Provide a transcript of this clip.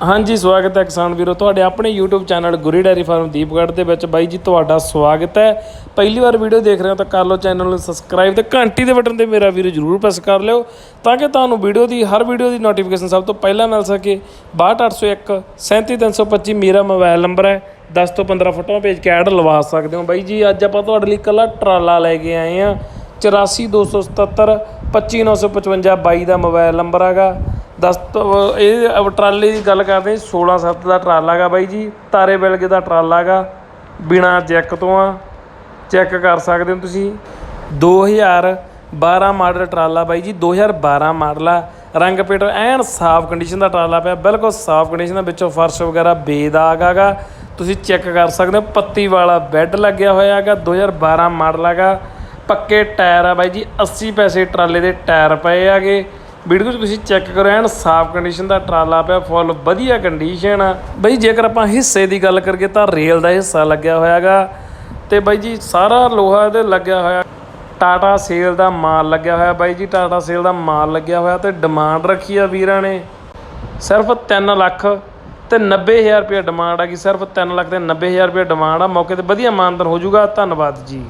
ਹਾਂਜੀ, ਸਵਾਗਤ ਹੈ ਕਿਸਾਨ ਵੀਰੋ। ਤੁਹਾਡੇ ਆਪਣੇ YouTube channel Guri dairy farm Deepgarh ਦੇ ਵਿੱਚ ਬਾਈ ਜੀ, ਤੁਹਾਡਾ ਸਵਾਗਤ ਹੈ। ਪਹਿਲੀ ਵਾਰ ਵੀਡੀਓ ਦੇਖ ਰਹੇ ਹੋ ਤਾਂ ਕਰ ਲਓ ਚੈਨਲ ਨੂੰ ਸਬਸਕ੍ਰਾਈਬ ਤੇ ਘੰਟੀ ਦੇ ਬਟਨ ਤੇ ਮੇਰਾ ਵੀਰੋ ਜਰੂਰ ਪ੍ਰੈਸ ਕਰ ਲਿਓ ਤਾਂ ਕਿ ਤੁਹਾਨੂੰ ਵੀਡੀਓ ਦੀ, ਹਰ ਵੀਡੀਓ ਦੀ ਨੋਟੀਫਿਕੇਸ਼ਨ ਸਭ ਤੋਂ ਪਹਿਲਾਂ ਮਿਲ ਸਕੇ। 62801 37325 ਮੇਰਾ ਮੋਬਾਈਲ ਨੰਬਰ ਹੈ। 10 ਤੋਂ 15 ਫੋਟੋਆਂ ਭੇਜ ਕੇ ਐਡ ਲਵਾ ਸਕਦੇ ਹੋ ਬਾਈ ਜੀ। ਅੱਜ ਆਪਾਂ ਤੁਹਾਡੇ ਲਈ ਇਕੱਲਾ ਟਰਾਲਾ ਲੈ ਕੇ ਆਏ ਆ 84277 25955 ਬਾਈ ਦਾ ਮੋਬਾਈਲ ਨੰਬਰ ਹੈਗਾ। ਦਸ ਤੋਂ ਇਹ ਟਰਾਲੇ ਦੀ ਗੱਲ ਕਰਦੇ 16 7 ਦਾ ਟਰਾਲਾ ਹੈਗਾ ਬਾਈ ਜੀ, ਤਾਰੇ ਬਿਲਗੇ ਦਾ ਟਰਾਲਾ ਹੈਗਾ ਬਿਨਾ ਚੈੱਕ ਤੋਂ ਆ, ਚੈੱਕ ਕਰ ਸਕਦੇ ਹੋ ਤੁਸੀਂ। 2012 ਮਾਡਲ ਟਰਾਲਾ ਬਾਈ ਜੀ 2012 ਮਾਡਲ ਆ, ਰੰਗ ਪੇਟ ਐਨ ਸਾਫ਼ ਕੰਡੀਸ਼ਨ ਦਾ ਟਰਾਲਾ ਪਿਆ, ਬਿਲਕੁਲ ਸਾਫ਼ ਕੰਡੀਸ਼ਨ ਦਾ ਵਿੱਚੋਂ ਫਰਸ਼ ਵਗੈਰਾ ਬੇਦਾਗ ਹੈਗਾ ਤੁਸੀਂ ਚੈੱਕ ਕਰ ਸਕਦੇ ਹੋ, ਪੱਤੀ ਵਾਲਾ ਬੈੱਡ ਲੱਗਿਆ ਹੋਇਆ ਹੈਗਾ 2012 ਮਾਡਲ ਹੈਗਾ ਪੱਕੇ ਟਾਇਰ ਆ ਬਾਈ ਜੀ 80 ਪੈਸੇ ਟਰਾਲੇ ਦੇ ਟਾਇਰ ਪਏ ਹੈਗੇ ਵੀਡੀਓ 'ਚ ਤੁਸੀਂ ਚੈੱਕ ਕਰੋ, ਐਨ ਸਾਫ਼ ਕੰਡੀਸ਼ਨ ਦਾ ਟਰਾਲਾ ਪਿਆ ਫੁੱਲ ਵਧੀਆ ਕੰਡੀਸ਼ਨ ਆ। ਬਈ ਜੇਕਰ ਆਪਾਂ ਹਿੱਸੇ ਦੀ ਗੱਲ ਕਰੀਏ ਤਾਂ ਰੇਲ ਦਾ ਹਿੱਸਾ ਲੱਗਿਆ ਹੋਇਆ ਹੈਗਾ। ਤੇ ਬਾਈ ਜੀ, ਸਾਰਾ ਲੋਹਾ ਇਹਦੇ ਲੱਗਿਆ ਹੋਇਆ। ਟਾਟਾ ਸੇਲ ਦਾ ਮਾਲ ਲੱਗਿਆ ਹੋਇਆ, ਬਾਈ ਜੀ, ਟਾਟਾ ਸੇਲ ਦਾ ਮਾਲ ਲੱਗਿਆ ਹੋਇਆ ਤੇ ਡਿਮਾਂਡ ਰੱਖੀ ਆ ਵੀਰਾਂ ਨੇ। ਸਿਰਫ 3 ਲੱਖ ਤੇ 90000 ਰੁਪਏ ਡਿਮਾਂਡ ਆ ਕਿ ਸਿਰਫ 3 ਲੱਖ ਤੇ 90000 ਰੁਪਏ ਡਿਮਾਂਡ ਆ। ਮੌਕੇ ਤੇ ਵਧੀਆ ਮਾਨਦਰ ਹੋ ਜਾਊਗਾ ਧੰਨਵਾਦ ਜੀ।